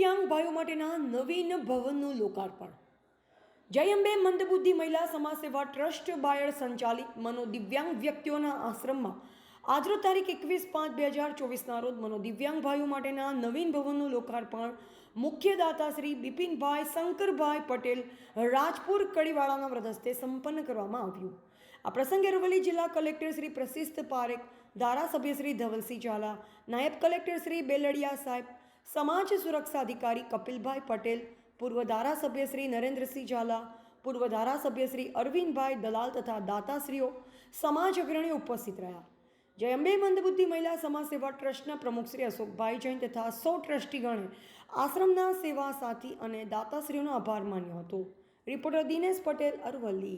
દિવ્યાંગ ભાઈઓ માટેના નવીન ભવનનું લોકાર્પણ. જય અંબે મંદબુદ્ધિ મહિલા સમાજ સેવા ટ્રસ્ટ બાયડ સંચાલિત મનોદિવ્યાંગ વ્યક્તિઓના આશ્રમમાં આજરો તારીખ એકવીસ પાંચ બે હજાર ચોવીસના રોજ મનોદિવ્યાંગ ભાઈઓ માટેના નવીન ભવનનું લોકાર્પણ મુખ્ય દાતા શ્રી બિપિનભાઈ શંકરભાઈ પટેલ રાજપુર કડીવાળાના વ્રતસ્તે સંપન્ન કરવામાં આવ્યું. આ પ્રસંગે અરવલ્લી જિલ્લા કલેક્ટર શ્રી પ્રશિસ્ત પારેખ, ધારાસભ્ય શ્રી ધવલસિંહ ઝાલા, નાયબ કલેક્ટર શ્રી બેલડિયા સાહેબ સમાજ સુરક્ષા અધિકારી કપિલભાઈ પટેલ, પૂર્વ ધારાસભ્ય શ્રી નરેન્દ્રસિંહ ઝાલા, પૂર્વ ધારાસભ્ય શ્રી અરવિંદભાઈ દલાલ તથા દાતાશ્રીઓ સમાજ અગ્રણીઓ ઉપસ્થિત રહ્યા. જય અંબે મંદબુદ્ધિ મહિલા સમાજ સેવા ટ્રસ્ટના પ્રમુખ શ્રી અશોકભાઈ જૈન તથા સૌ ટ્રસ્ટીગણે આશ્રમના સેવા સાથી અને દાતાશ્રીઓનો આભાર માન્યો હતો. રિપોર્ટર દિનેશ પટેલ અરવલ્લી.